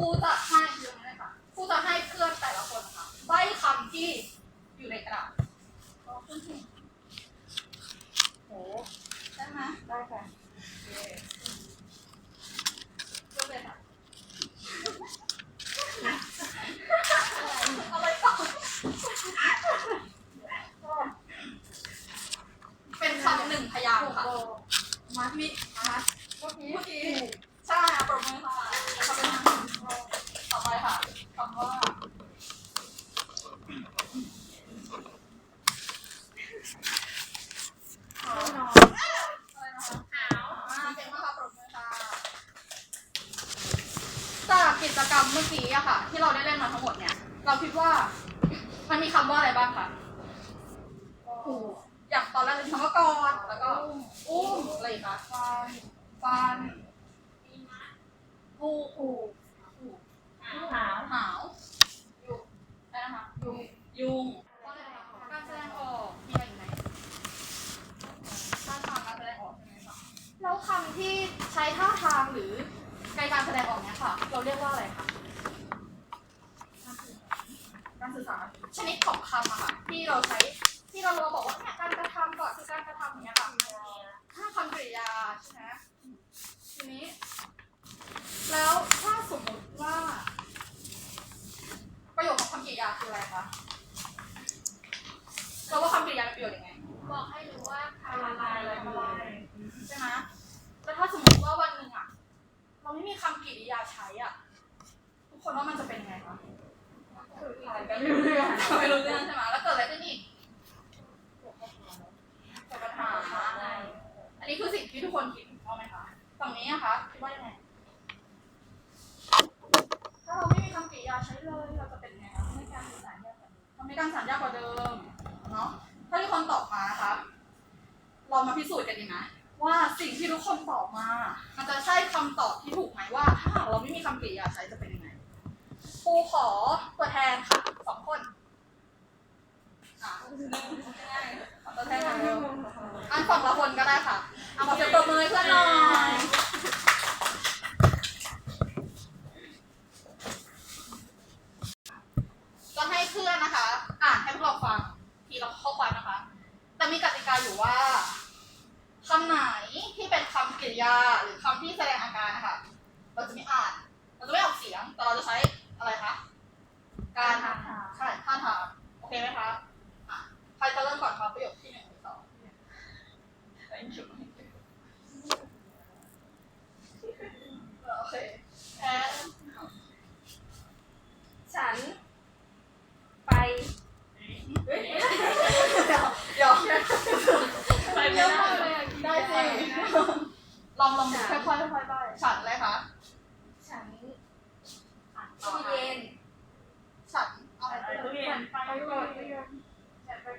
ครูจะให้เรื่องนี้เลยค่ะครูจะให้เพื่อนแต่ละคนค่ะใบคำที่อยู่ในกระดาษเอาขึ้นสิโหได้ไหมได้ค่ะโอเคเริ่มเลยค่ะ อะไรต่อเป็นคำหนึ่งพยางค์ค่ะ มัดมิมัดเมื่อกี้เมื่อกี้ใช่อะปรบมือค่ะแล้วก็เป็นต่อไปค่ะคำว่าขาวอะไรนะคะ ขาว อ่าเก่งมากค่ะปรบมือค่ะจา กกิจกรรมเมื่อกี้อะค่ะ ที่เราได้เล่นมาทั้งหมดเนี่ย เราคิดว่า มันมีคำว่าอะไรบ้างคะผูกอย่างตอนแรกจะมีคำว่ากอดแล้วก็อุ้มอะไรอีกคะฟันฟันมีมัดผูกผูกหาหาวหาวยุงอะไรนะคะยุงยุงการแสดงออกมีอะไรอีกไหมท่าทางการแสดงออกใช่ไหมคะแล้วคำที่ใช้ท่าทางหรือในการแสดงออกเนี้ย ค่ะ เราเรียกว่าอะไรคะการสื่อสารชนิดของคำอะค่ะ ที่เราใช้ที่เราเราบอกว่าเนี่ยการกระทำก่อนคือการกระทำอย่างเนี้ยค่ะถ้าคำกริยาใช่ไหมทีนี้ แล้วถ้าสมมติว่า ประโยชน์ของคำกริยาคืออะไรคะเราว่าคำกริยาเป็นประโยชน์ยังไงบอกให้รู้ว่าทำอะไรใช่ไหมแล้วถ้าสมมติว่าวันหนึ่งอะ เราไม่มีคำกริยาใช้อะทุกคนว่ามันจะเป็นยังไงคะไม่รู้เรื่องไม่รู้เรื่องใช่ไหมแล้วเกิดอะไรขึ้นอีกเกิดปัญหาอันนี้คือสิ่งที่ทุกคนคิดถูกต้องไหมคะฝั่งนี้อะคะคิดว่ายังไง ถ้าเราไม่มีคำกริยาใช้เลย เราจะเป็นยังไงคะทำให้การสื่อสารยากกว่าเดิมทำให้การสื่อสารยากกว่าเดิม เนาะถ้าทุกคนตอบมานะคะเรามาพิสูจน์กันดีไหม ว่าสิ่งที่ทุกคนตอบมา มันจะใช่คำตอบที่ถูกไหมว่า ถ้าหากเราไม่มีคำกริยาใช้จะเป็นยังไงครูขอตัวแทนค่ะสองคนอะขอตัวแทนค่ะอันฝั่งละคนก็ได้ค่ะเอาขอเสียงปรบมือให้เพื่อนหน่อยก็ให้เพื่อนนะคะ อ่านให้พวกเราฟังทีละข้อความนะคะ แต่มีกติกาอยู่ว่า แต่เราจะใช้อะไรคะ การท่าใช่ท่าทางโอเคไหมคะอะใครจะเริ่มก่อนคะประโยคที่หนึ่งหรือสองโอเคแอนฉัน ไปเฮ้ยเดี๋ยวเดี๋ยวไปเยอะมากเลยอะได้สิลองลองดูค่อยๆค่อยๆได้ฉันอะไรคะ ฉัน ตู้เย็น ฉันอะไรตู้เย็ นไปเปิดตู้เย็นไปเปิด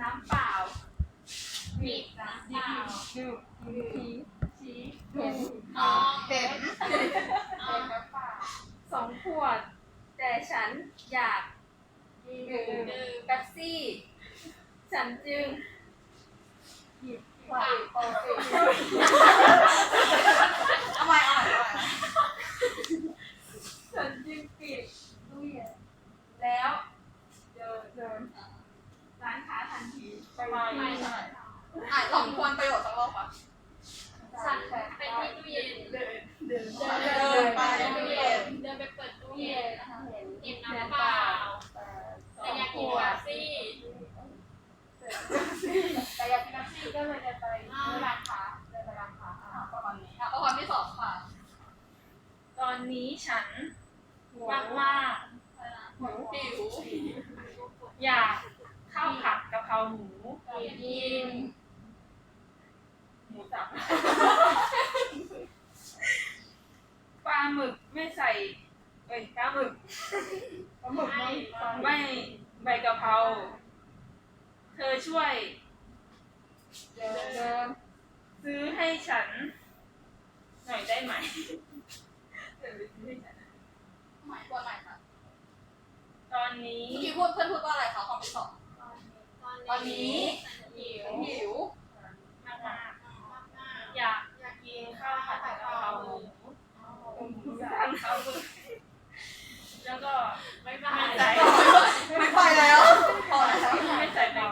น้ำเปล่าบีบน้ำเปล่าดูดูชี้ชี้เห็นอ๋อเห็นเห็นน้ำเปล่าสองขวด แต่ฉันอยากดื่มเป๊ปซี่ ฉันจึงไปโอเคเอาใหม่เอาใหม่เอาใหม่ ฉันจึงปิดตู้เย็นแล้วเดินเดินร้านค้าทันทีไปไม่ใช่อะลองทวนประโยชน์สักรอบค่ะ ฉันไปที่ตู้เย็นเดิน เดินไปตู้เย็น เดินไปเปิดตู้เย็นหยิบน้ำเปล่าแต่อยากกินเป๊ปซี่ แต่อยากกินน้ำซีก็เลยจะไปร้านค้าเดินไปร้านค้าอะประมาณนี้อะข้อความที่สองค่ะ ตอนนี้ฉันมากมาก หิว ๆอยากข้าวผัดกะเพราหมูกิน หมูสับ ปลาหมึกไม่ใส่เอ้ยปลาหมึก ปลาหมึกไม่ ไม่ใบกะเพราเธ อช่วยเดินเดินซื้อให้ฉัน หน่อยได้ไหมเธอไปซื้อให้ฉันหมายตัวไหนคะตอนนี้เมื่อกี้พูดเพื่อนพูดว่าอะไรคะความที่สองตอนนี้หิวหิวมากมากๆอยากอยากกินข้าวผัดกะเพราหมูสั่งข้าวหมึกแล้วก็ไม่ใส่ไม่ไปแล้วพอแล้วไม่ใส่ใบก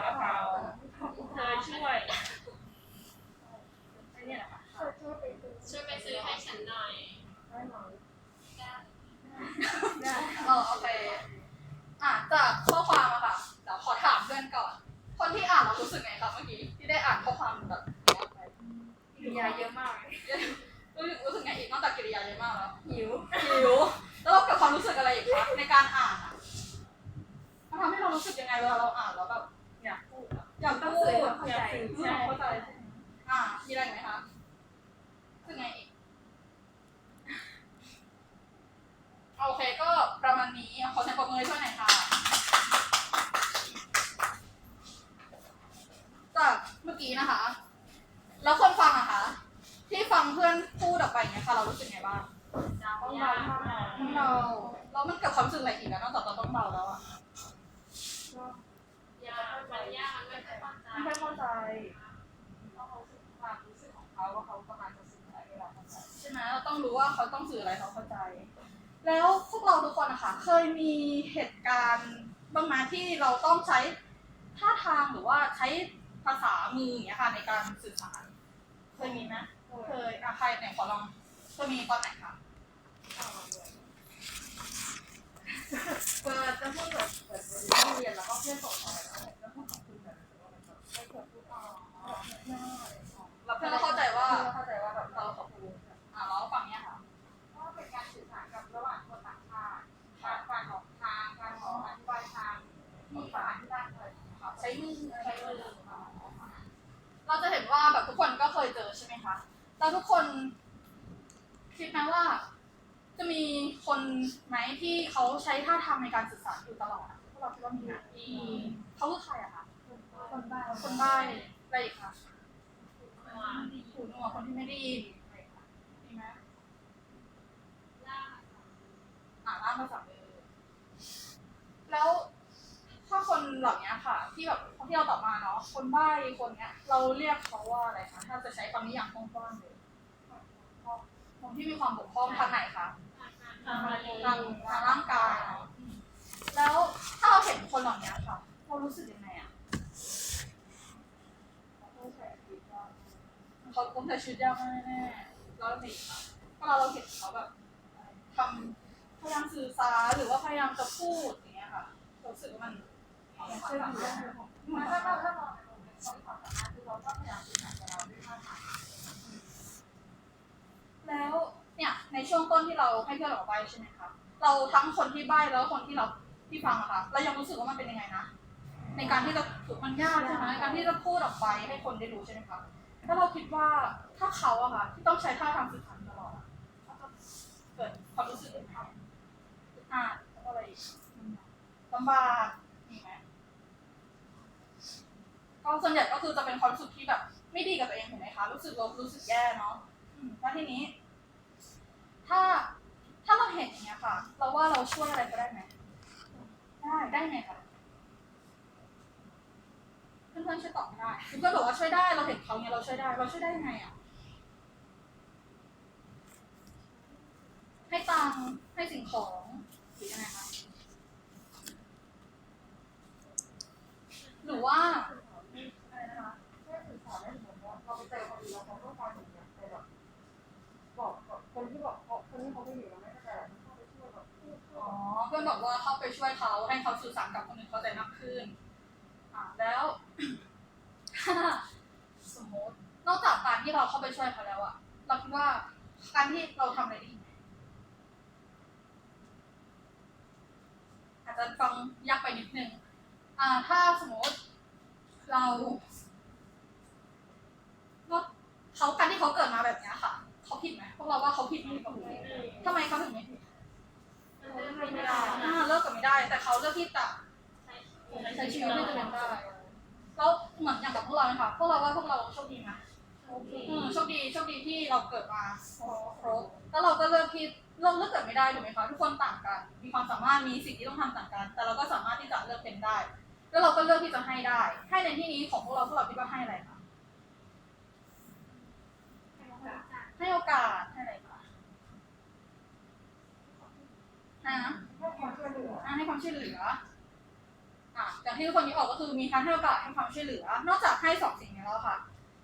พูดออกไปอย่างเงี้ยค่ะเรารู้สึกไงบ้างต้องเบาต้องเบาแล้วมันเกิดความรู้สึกอะไรอีกนะนอกจากเราต้องเบาแล้วอะยากมันยไม่เข้าใจไม่เข้าใจต้องรู้ความรู้สึกของเขาว่าเขากำลังจะสื่ออะไรเราเข้าใจใช่ไหมเราต้องรู้ว่าเขาต้องสื่ออะไรเขาเข้าใจ แล้วพวกเราทุกคนนะคะเคยมีเหตุการณ์บางมาที่เราต้องใช้ท่าทางหรือว่าใช้ภาษามืออย่างเงี้ยค่ะในการสื่อสารเคยมีไหม เคยอะใครไหนขอลองเคยมีตอนไหนคะเปิดจะพูดแบบเปิดเรียนแล้วก็เพื่อนส่งอะไรแล้วพูดของคุณแบบแบบไม่ควรพูดต่อเราเพื่อนเราเข้าใจว่าเข้าใจว่าแบบเราขอบคุณอ่าแล้วฝั่งเนี้ยค่ะก็เป็นการสื่อสารกับระหว่างคนต่างชาติการการออกทางการขออธิบายทางที่ฝาที่บ้านเลยใช้มือใช้มือเราจะเห็นว่าแบบทุกคนก็เคยเจอใช่ไหมคะ แล้วทุกคน คิดไหมว่า จะมีคนไหมที่เขาใช้ท่าทางในการสื่อสารอยู่ตลอดอะพวกเราคิดว่ามีไหมมีเขาคือใครอะคะคนบ้าคนใบ้อะไรอีกคะหูหนวกคนที่ไม่ได้ยินอะไรอีกคะมีไหมอ่าล่ามภาษามือแล้วถ้าคน เหล่านี้ค่ะ ที่แบบคนที่เราตอบมาเนาะคนใบ้คนเนี้ย เราเรียกเขาว่าอะไรคะถ้าจะใช้คำนิยามกว้างๆเลยคนที่มีความบกพร่องทางไหนคะทำอะไรทางทางร่างกายเนอะอืมแล้วถ้าเราเห็นคนเหล่านี้ค่ะเรารู้สึกยังไงอะเขาคงใช้ชีวิตยากมากแน่ๆแล้วมีค่ะเวลาเราเห็นเขาแบบทำพยายามสื่อสารหรือว่าพยายามจะพูดอย่างเงี้ยค่ะเรารู้สึกว่ามัน แล้วเนี่ยในช่วงต้นที่เราให้เพื่อนเราใบใช่ไหมคะเราทั้งคนที่ใบแล้วคนที่เราที่ฟังอะค่ะเรายังรู้สึกว่ามันเป็นยังไงนะในการที่จะถูกมันยากใช่ไหมการที่จะพูดออกไปให้คนได้รู้ใช่ไหมคะถ้าเราคิดว่าถ้าเขาอะค่ะที่ต้องใช้ท่าทางสื่อสารตลอดเขาจะเกิดความรู้สึกยังไงอ่าแล้วก็อะไรลำบากมีไหม ก็ส่วนใหญ่ก็คือจะเป็นความรู้สึกที่แบบ ไม่ดีกับตัวเองถูกไหมคะ รู้สึกลบรู้สึกแย่เนาะอืมแล้วทีนี้ ถ้าถ้าเราเห็นอย่างเงี้ยค่ะ เราว่าเราช่วยอะไรก็ได้ไหมได้ได้ไงคะเพื่อนๆช่วยตอบไม่ได้คือเพื่อนบอกว่าช่วยได้เราเห็นเขาเนี่ยเราช่วยได้ เราช่วยได้ยังไงอะให้ตังค์ให้สิ่งของหรือยังไงคะหรือว่า คนที่บอกเขาคนที่เขาไม่อยู่แล้วไม่เข้าใจเข้าไปช่วยแบบพูดอ๋อเพื่อนบอกว่าเข้าไปช่วยเขาให้เขาสื่อสารกับคนอื่นเข้าใจมากขึ้นอ่าแล้ว ถ้าสมมตินอกจากการที่เราเข้าไปช่วยเขาแล้วอะเราคิดว่าการที่เราทำอะไรได้อีกไหมอาจจะฟังยากไปนิดนึงอ่า ถ้าสมมติเราว่าเขาการที่เขาเกิดมาแบบ เราว่าเขาผิดไหมกับผิดทำไมเขาถึงไม่ผิดไม่ได้อ่าเลิกกันไม่ได้ แต่เขาเลือกที่จะใช้ชีวิตให้ตัวเองได้แล้วเหมือนอย่างกับพวกเราเลยค่ะพวกเราว่าพวกเราโชคดีไหมอืมโชคดีโชคดีที่เราเกิดมาครบแล้วเราก็เลือกที่เราเลือกเกิดไม่ได้ถูกไหมคะทุกคนต่างกัน มีความสามารถมีสิ่งที่ต้องทำต่างกัน แต่เราก็สามารถที่จะเลือกเป็นได้ แล้วเราก็เลือกที่จะให้ได้ ให้ในที่นี้ของพวกเราพวกเราคิดว่าให้อะไรคะ ให้โอกาสให้อะไรคะนะให้ความช่วยเหลืออะให้ความช่วยเหลืออะอย่างที่ทุกคนนี้ออกก็คือมีการให้โอกาสให้ความช่วยเหลือ นอกจากให้สองสิ่งนี้แล้วค่ะ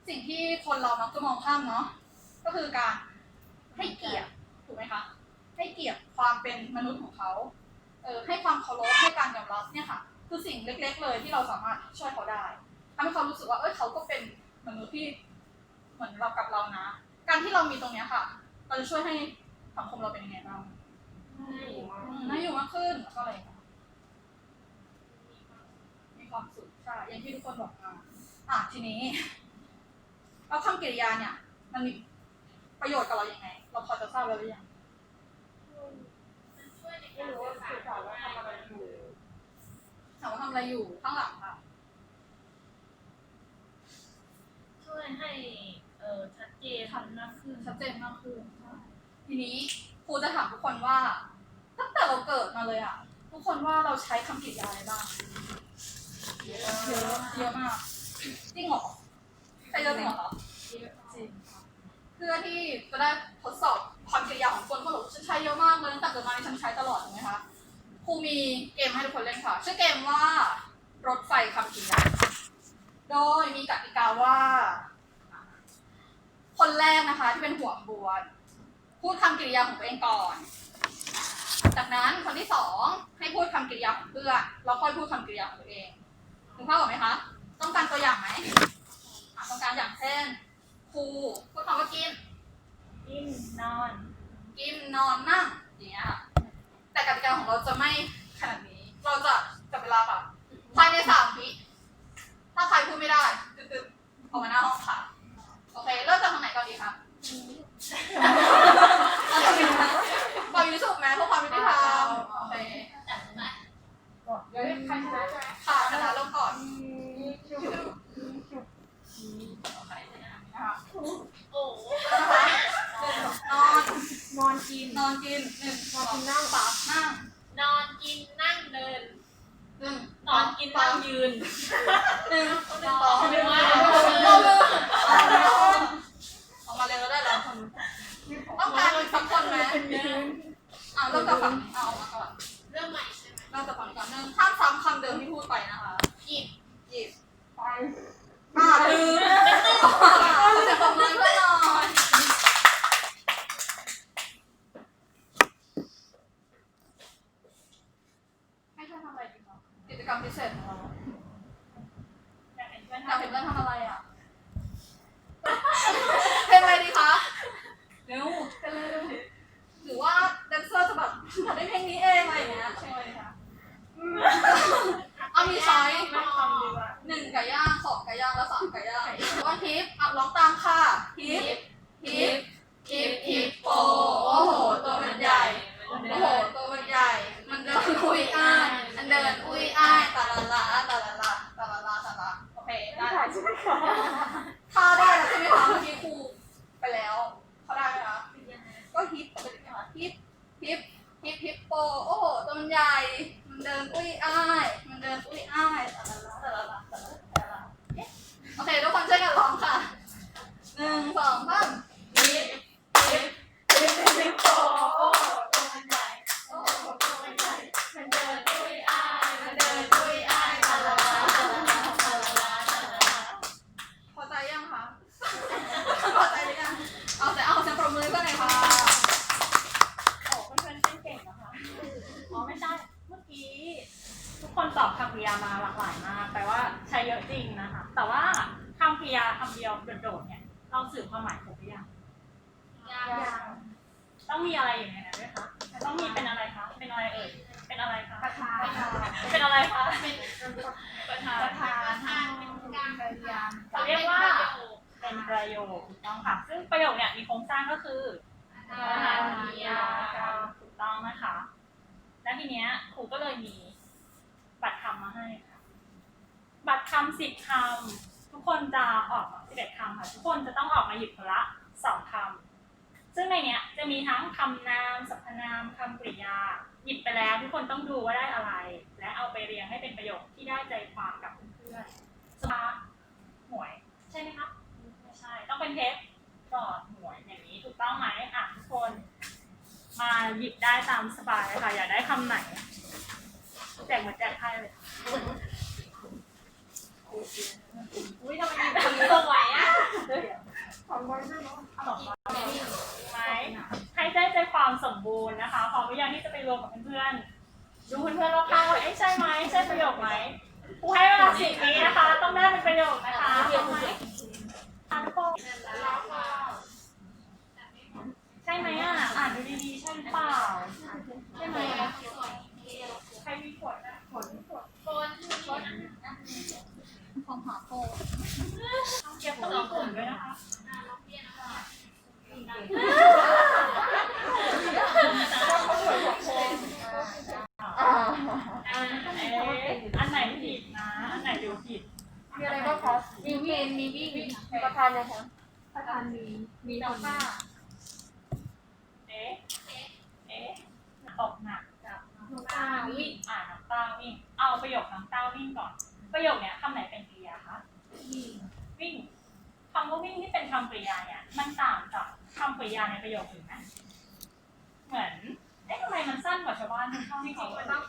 สิ่งที่คนเรามักจะมองข้ามเนาะก็คือการให้เกียรติถูกไหมคะให้เกียรติความเป็นมนุษย์ของเขาเออให้ความเคารพให้การยอมรับเนี่ยค่ะ คือสิ่งเล็ก ๆ เลยที่เราสามารถช่วยเขาได้ทำให้เขารู้สึกว่าเอ้ยเขาก็เป็นมนุษย์ที่เหมือนเรากับเรานะ การที่เรามีตรงเนี้ยค่ะ เราจะช่วยให้สังคมเราเป็นยังไงบ้างอืมน่าอยู่มากขึ้นแล้วก็อะไรคะมีความสุขใช่อย่างที่ทุกคนบอกมาอะทีนี้แล้วคำกริยาเนี่ย มันมีประโยชน์กับเรายังไง เราพอจะทราบแล้วหรือยังมันช่วยในไม่การรู้สื่อว่าสารสื่อสารว่าทำอะไรอยู่ถามว่าทำอะไรอยู่ข้างหลังค่ะ ช่วยให้ เออชัด เจนมากขึ้นชัดเจนมากขึ้นใช่ทีนี้ครูจะถามทุกคนว่า ตั้งแต่เราเกิดมาเลยอะ ทุกคนว่าเราใช้คำกริยาอะไรบ้างเยอะเยอะมากจริงเหรอใช่เยอะจริงเหรอคะเพื่อที่จะได้ทดสอบความกริยาของคนคนบอกว่าฉันใช้เยอะมากเลยตั้งแต่เกิดมาฉันใช้ตลอดถูกไหมคะครูมีเกมให้ทุกคนเล่นค่ะ ชื่อเกมว่ารถไฟคำกริยาโดยมีกติกาว่า คนแรกนะคะ ที่เป็นหัวขบวน พูดคำกริยาของตัวเองก่อน จากนั้นคนที่สองให้พูดคำกริยาของเพื่อนแล้วค่อยพูดคำกริยาของตัวเองถึงภาพออกไหมคะต้องการตัวอย่างไหมอะต้องการอย่างเช่นครูพูดคำว่ากิน กินนอน กินนอนนั่งอย่างเงี้ยค่ะแต่กติกาของเราจะไม่ขนาดนี้ เราจะจับเวลาแบบภายในสามวิถ้าใครพูดไม่ได้ตึ๊ดๆออกมาหน้าห้องค่ะ โอเค เริ่มจากทางไหนก่อนดีคะ มาหลากหลายมากแปลว่าใช้เยอะจริงนะคะ แต่ว่าคำกริยาคำเดียวโดดๆเนี่ย เราสื่อความหมายถูกหรือยังยางต้องมีอะไรอยู่ในนั้นด้วยคะต้องมีเป็นอะไรคะ เป็นอะไรเอ่ย เป็นอะไรคะ ประธานเป็นอะไรคะ เป็นประธานประธานประธานเป็นกลางพยายามเขาเรียกว่า เป็นประโยคถูกต้องค่ะ ซึ่งประโยคเนี่ยมีโครงสร้างก็คือประธานกริยาถูกต้องนะคะ แล้วทีเนี้ยครูก็เลยมีบัตร คำมาให้ค่ะ บัตรคำสิบคำทุกคนจะออกสิบเอ็ดคำค่ะ ทุกคนจะต้องออกมาหยิบคนละสองคำซึ่งในเนี้ยจะมีทั้งคำนามสรรพนามคำกริยา หยิบไปแล้ว ทุกคนต้องดูว่าได้อะไร และเอาไปเรียงให้เป็นประโยคที่ได้ใจความกับเพื่อนๆสมาหวย ใช่ไหมคะไม่ใช่ ต้องเป็นเพชรกอดหวยอย่างนี้ถูกต้องไหมอะทุกคนมาหยิบได้ตามสบายเลยค่ะ อยากได้คำไหนแจกเหมือนแจกไพ่เลย อุ้ยทำไมมีคนสวยอะสองใบไหมให้ได้ใจความสมบูรณ์นะคะพร้อมหรือยังที่จะไปรวมกับเพื่อนๆ ดูเพื่อนๆรอบข้างว่าเอ๊ะใช่ไหมใช่ประโยคไหมครูให้เวลาสิบวินะคะ ต้องได้เป็นประโยคนะคะอ่านทุกคนใช่ไหมอะ อ่านดูดีๆ ใช่หรือเปล่า ใช่ไหมใครมีขวดนะขวดขวด คนคน ของหาโค เก็บต้องมีกลุ่มด้วยนะคะเราเปลี่ยนนะคะอ่าอันไหนผิดนะ อันไหนดูผิด มีอะไรบ้างคะมีวิ่งมีวิ่งประธานนะคะประธานมี มีน้องป้าเอ๊ะ เอ๊ะตกหนักจับมาต้าวิ่ง เอาประโยคน้องต้าวิ่งก่อน ประโยคเนี้ยคำไหนเป็นกริยาคะ วิ่งคำว่าวิ่งที่เป็นคำกริยาเนี่ย มันต่างจากคำก ริยาในประโยคอื่นไหมเหมือนเอ๊ะทำไมมันสั้นกว่าชาวบ้านที่ชอบจริงเขาๆมันต้อง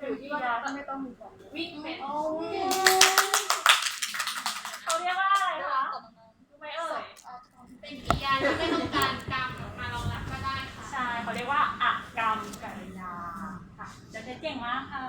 อยู่ที่ว่าจะไม่ต้องมีบอกวิ่งเป็นเขาเรียกว่าอะไรคะรู้ไหมเอ่ยเป็นกริยาที่ไม่ต้องการกรรมมารองรับก็ได้ค่ะใช่เขาเรียกว่าอะกรรมกริยาค่ะจะเก่งมากค่ะ